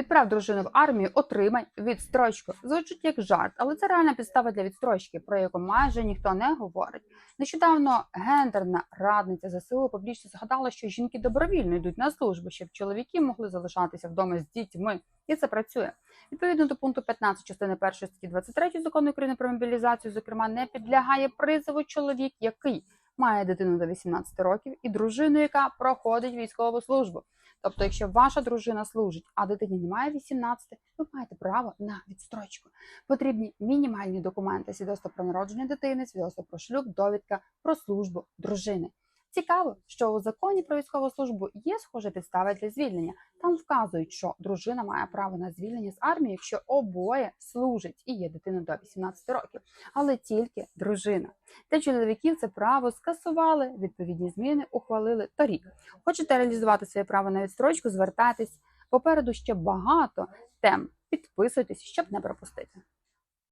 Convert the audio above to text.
Відправ дружину в армію, отримай відстрочку. Звучить як жарт, але це реальна підстава для відстрочки, про яку майже ніхто не говорить. Нещодавно гендерна радниця ЗСУ публічно згадала, що жінки добровільно йдуть на службу, щоб чоловіки могли залишатися вдома з дітьми, і це працює. Відповідно до пункту 15 частини 1 статті 23 закону України про мобілізацію, зокрема, не підлягає призову чоловік, який має дитину до 18 років, і дружину, яка проходить військову службу. Тобто, якщо ваша дружина служить, а дитині немає 18, ви маєте право на відстрочку. Потрібні мінімальні документи: свідоцтво про народження дитини, свідоцтво про шлюб, довідка про службу дружини. Цікаво, що у законі про військову службу є схожа підстава для звільнення. Там вказують, що дружина має право на звільнення з армії, якщо обоє служать і є дитина до 18 років, але тільки дружина. Для чоловіків це право скасували, відповідні зміни ухвалили торік. Хочете реалізувати своє право на відстрочку? Звертайтесь попереду ще багато тем. Підписуйтесь, щоб не пропустити.